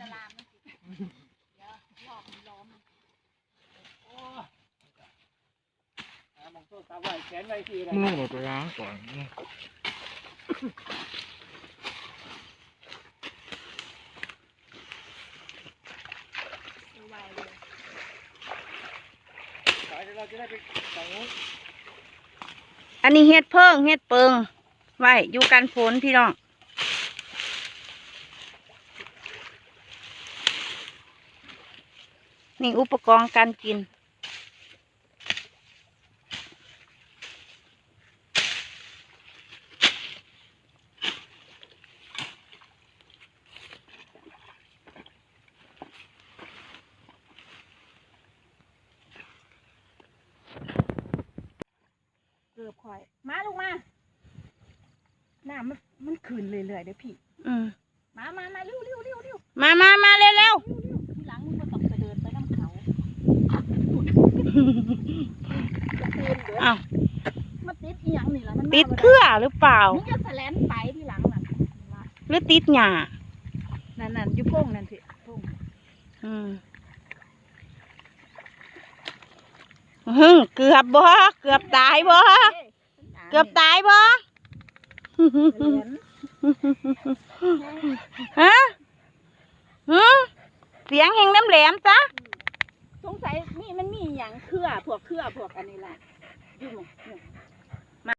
จะลามไม่ติดเดี๋ยวหอกมันล้อมมัโอ้ยมองโซ่ตาไหวแขนไหวทีไรมือหมดไปล้างก่อนนี่ยอันนี้เฮ็ดเพิ่งเฮ็ดเปิงไว้อยู่กันฝนพี่น้อง นี่อุปกรณ์การกิน เกือบคอย มาลูกมาน้ำมันมันขืนเรื่อยๆเด้อพี่ อืมมามามาเร็วเร็วเร็วเร็วมามามาเร็วเร็ว ทีหลังมึงก็ต้องไปเดินไปน้ำเขาจะเตื อนเด้ออ้าวมาติดอีหยังนี่ล่ะมันมาติดบ่ไเครือหรือเปล่ามึงจะแสลนไปทีหลังน่ะหรือติดหญ้านั่นนั่นอยู่โป้งนั่นสิโป้งอืมฮึ่งเกือบบ่เกือบตายบ่เกือบตายบ่แสลนฮะฮึเสียงแห่งน้ำแหลมจ้ะสงสัย นี่มันมีอย่างเครือพวกเครือพวกอันนี้แหละอยู่หมอง